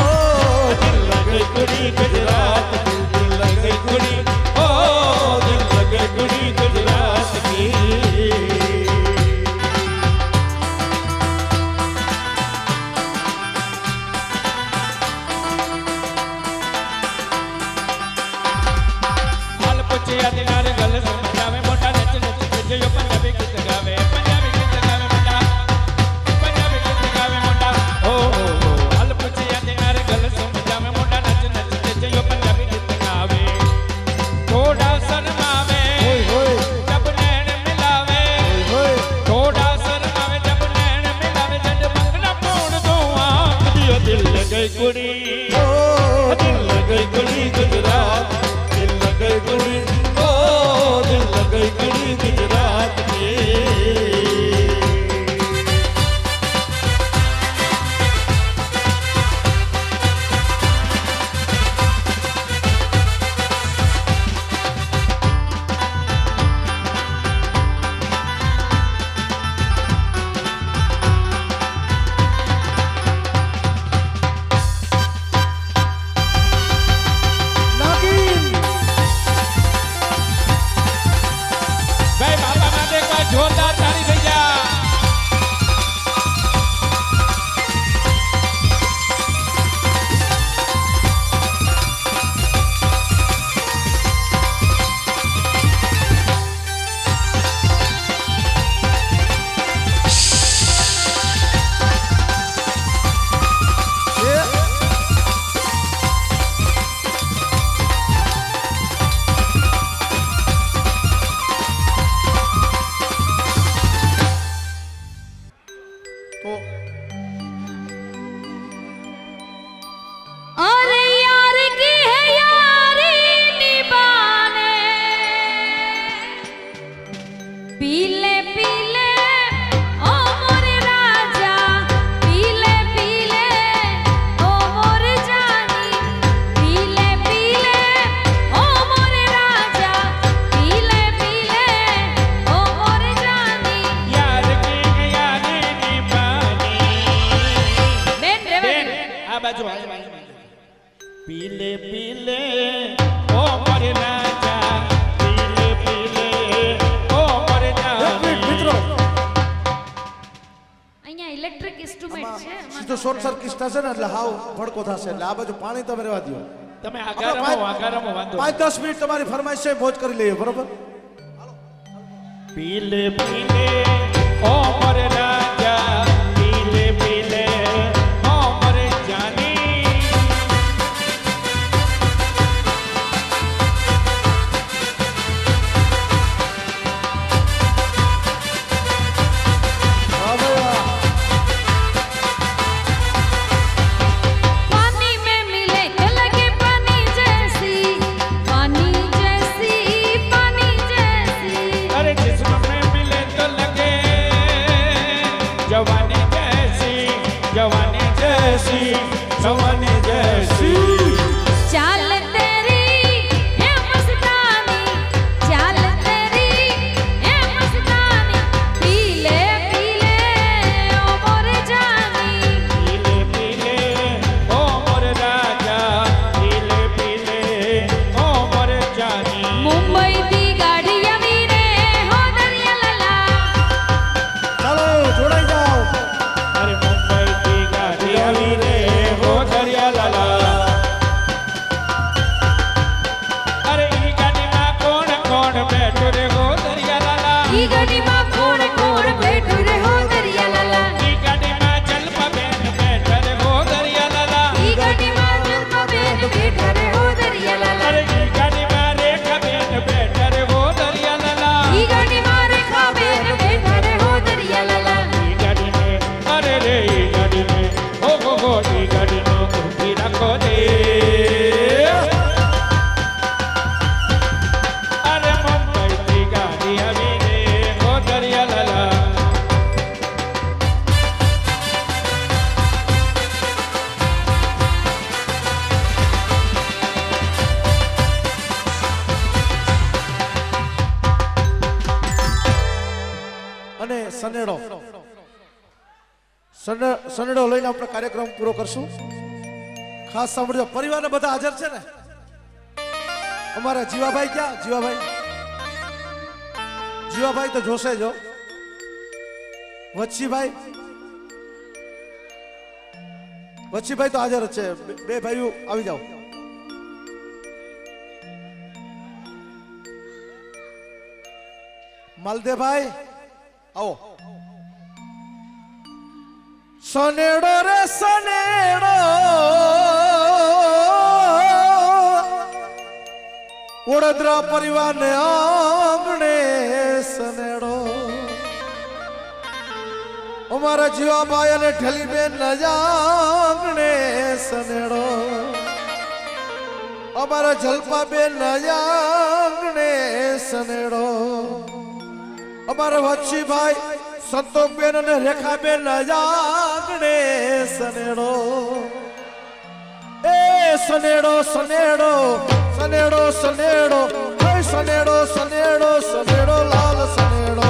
ઓ લગડી 多。બાજુ પીલે પીલે ઓ electric instrument છે થશે ને એટલે હાવ ભડકો થશે. એટલે આ બાજુ પાણી તમે રહેવા દો તમે આગારામાં દસ મિનિટ તમારી ફરમાઈશ છે મોજ કરી લઈએ બરોબર? પીલે પીલે Come on in. Sanedo. Sanedo લઈને આપણે કાર્યક્રમ પૂરો કરશું. ખાસ સાંભળજો, પરિવારના બધા હાજર છે ને? અમારા જીવાભાઈ ક્યાં? જીવાભાઈ? જીવાભાઈ તો જોશે જો વચ્છીભાઈ? વચ્છીભાઈ તો હાજર છે. બે ભાઈઓ આવી જાઓ. માલદેભાઈ આવો. સનેડો રે સનેડો. વડોદરા પરિવારને આંગણે સનેડો. અમારા જીવાભાઈ અને ઠલીબેન નજાંગણે સનેડો. અમારા જલપાબેન નજાંગણે સનેડો. અમારા વચ્છીભાઈ સંતોષબેન અને રેખાબેન નજાંગણે સનેડો. એ સનેડો સનેડો સનેડો સનેડો સનેડો સનેડો સનેડો લાલ સનેડો.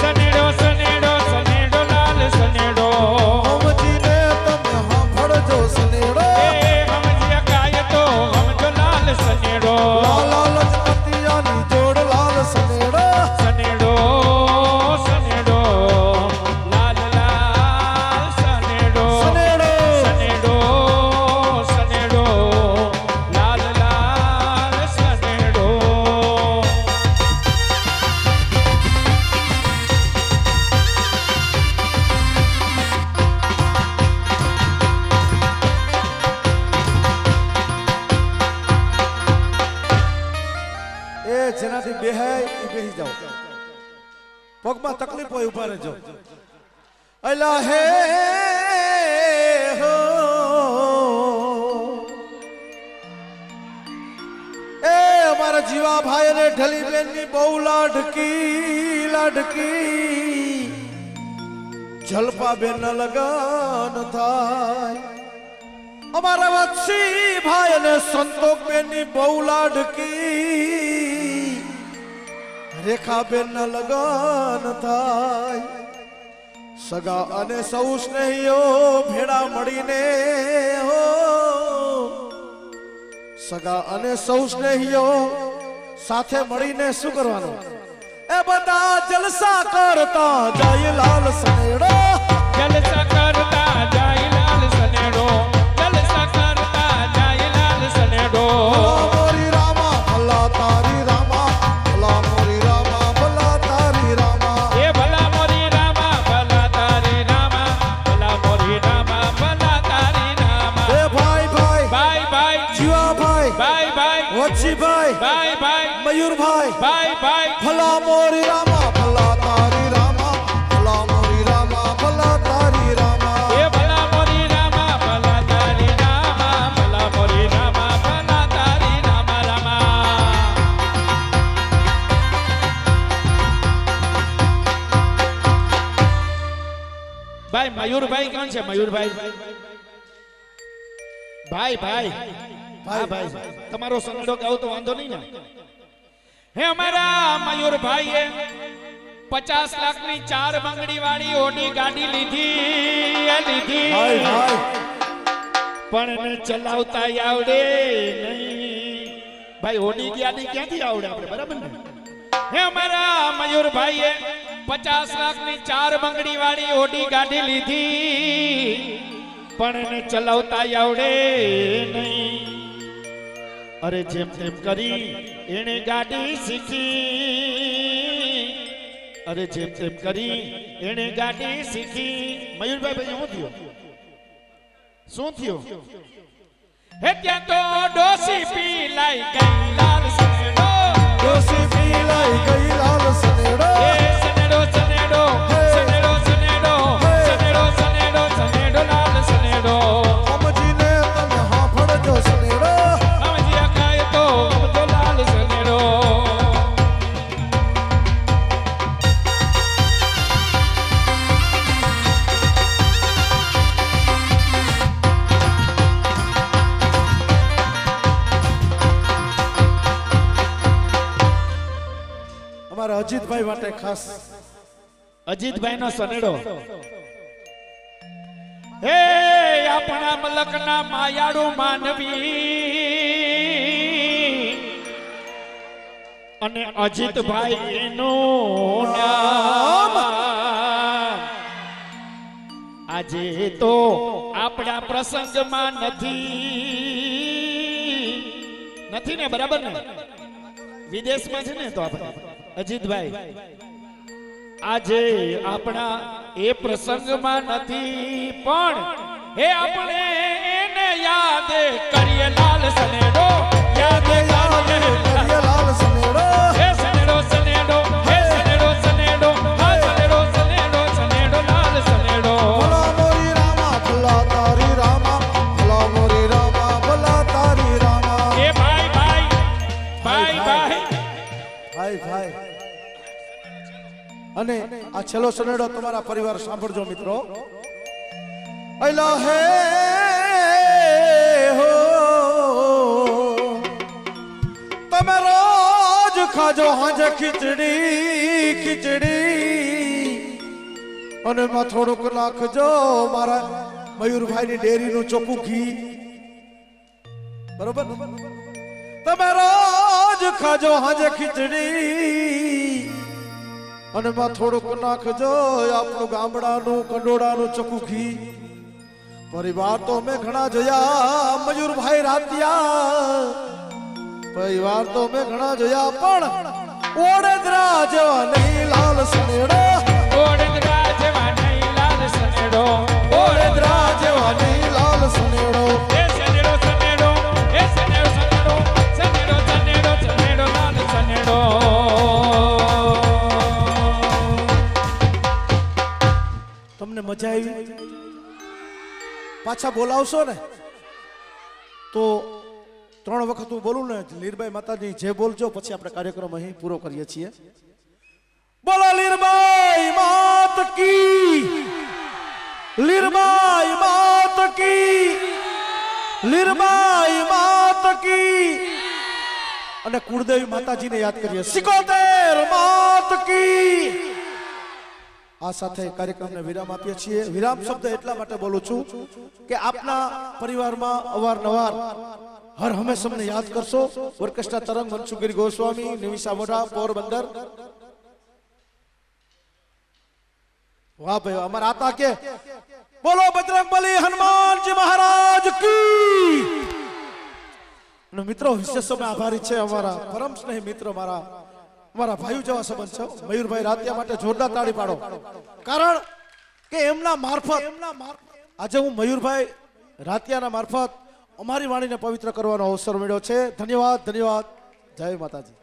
સનેડો સનેડો સનેડો લાલ સનેડો. હમજીને તમે સાંભળજો સનેડો. એ હમજિયા કાય તો હમજો લાલ સનેડો. લાલ જેનાથી બેહાય એ બેસી જાઓ. પગમાં તકલીફ હોય ઊભા રહેજો. અલા હે હો. અમારા જીવા ભાઈ અને ઢલી બેનની બહુ લાડકી લાડકી. જલપા બેન લગન થાય. અમારા વત્સી ભાઈ અને સંતોષ બેનની બહુ લાડકી. રેખાબેન લગન થાય. સગા અને સૌ સ્નેહીઓ ભેળા મળીને હો. સગા અને સૌ સ્નેહીઓ સાથે મળીને શું કરવાનું? એ બધા જલસા કરતા જય લાલ સનેડો. જલસા કરતા બાય ભાઈ. ભાઈ મયુરભાઈ ભાઈ ભાઈ. ભલા મોરી રામા ભલા તારી રામા ભલા મોરી રામા ભલા તારી રામા. એ ભલા મોરી રામા ભલા તારી રામા ભલા મોરી રામા ભલા તારી રામા રામા. ભાઈ મયુરભાઈ કોણ છે? મયુરભાઈ. ભાઈ ભાઈ. હા ભાઈ. તમારો સંગડો ગાવ તો વાંધો નહીં ને. હે અમારા મયુરભાઈએ પચાસ લાખની ચાર બંગડી વાળી ઓડી ગાડી લીધી એ લીધી. પણ ચલાવતા આવડે નહીં. ભાઈ ઓડી ગાડી ક્યાંથી આવડે આપણે બરાબર ને? હે અમારા મયુરભાઈએ પચાસ લાખની ચાર બંગડી વાળી ઓડી ગાડી લીધી પણ ચલાવતા આવડે નહીં. અરે જેમ તેમ કરી એને ગાડી શીખી. અરે જેમ તેમ કરી એને ગાડી શીખી. મયુરભાઈ ભાઈ શું થયું? શું થયું? હે ત્યાં તો ડોસી પી લાઈ ગઈ લાલ ડોસી પીલાઈ ગઈ લાલ અજીતભાઈ માટે ખાસ. અજીતભાઈ નો સનેડો. હે, આપણા મલકના માયાળુ માનવી. અને અજીતભાઈ એનું નામ આજે તો આપણા પ્રસંગમાં નથી. નથી ને, બરાબર ને? વિદેશમાં છે ને તો આપણે. અજીતભાઈ, આજે આપણા એ પ્રસંગમાં નથી, પણ હે આપણે એને યાદ કરીએ લાલ સનેડો. યાદ કરીએ અને આ છેલ્લો સનેડો તમારા પરિવાર સાંભળજો મિત્રો. અલા હે હો તમે રોજ ખાજો હાજે ખીચડી ખીચડી. અને માં થોડુંક નાખજો મારા મયુરભાઈની ડેરીનું ચોખ્ખું ઘી. બરોબર? તમે રોજ ખાજો હાજે ખીચડી અને માં થોડુંક નાખજો આપણું ગામડાનું, કંડોળાનું ચકું ઘી. પરિવાર તો મેં ઘણા જોયા, મયુરભાઈ રાતિયા પરિવાર તો મેં ઘણા જોયા, પણ ઓડેદરા જેવા નહીં લાલ સનેડો પાછા બોલાવશો ને, તો ત્રણ વખત હું બોલું ને, લીરબાઈ માતાજી, જે બોલજો, પછી આપણે કાર્યક્રમ અહીં પૂરો કરીએ છીએ. બોલો લીરબાઈ માત કી, લીરબાઈ માત કી, લીરબાઈ માત કી. અને કુળદેવી માતાજીને યાદ કરીએ. સિકોતેર માત કી. આ સાથે કાર્યક્રમને વિરામ આપીએ છીએ. વિરામ શબ્દ એટલા માટે બોલું છું કે આપના પરિવારમાં અવારનવાર હર હંમેશ અમને યાદ કરશો. ઓર્કેસ્ટ્રા તરંગ મનસુખગીરી ગોસ્વામી, નિમિષા મોઢા પોરબંદર. વાહ ભાઈ વાહ. અમારા આતા કે બોલો બજરંગ બલી, હનુમાનજી મહારાજ કી. અને મિત્રો વિશેષમાં આભારી છે અમારા પરમ સ્નેહી મિત્ર મારા. અમારા ભાઈઓ જેવા સંબંધ છે. મયુરભાઈ રાત્યા માટે જોરદાર તાળી પાડો. કારણ કે એમના મારફત આજે હું મયુરભાઈ રાતિયાના મારફત અમારી વાણીને પવિત્ર કરવાનો અવસર મળ્યો છે. ધન્યવાદ ધન્યવાદ. જય માતાજી.